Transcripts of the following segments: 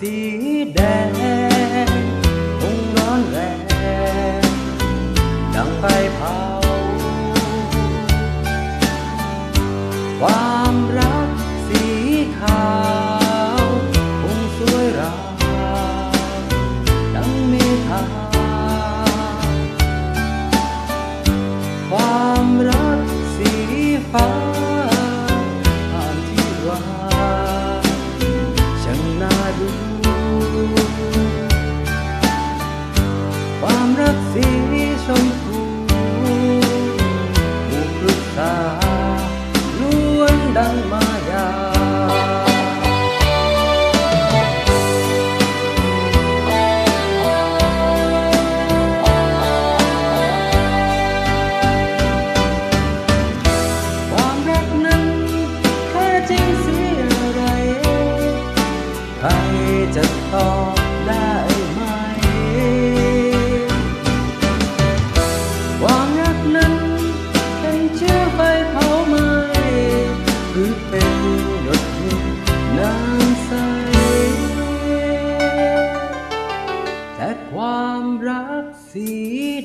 xí đen cũng nón rèn đằng tay phao qua wow. 当妈呀。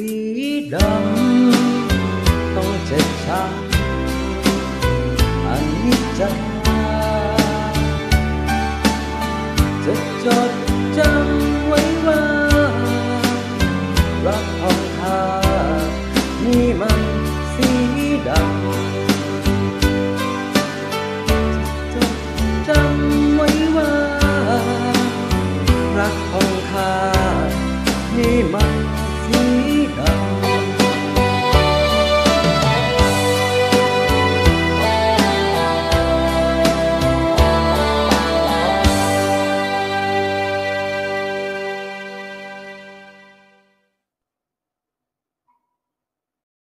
สีดำต้องเจ็บช้ำอันนี้จะจะจดจำไว้ว่ารักของข้านี่มันสีดำจดจำไว้ว่ารักของข้านี่มัน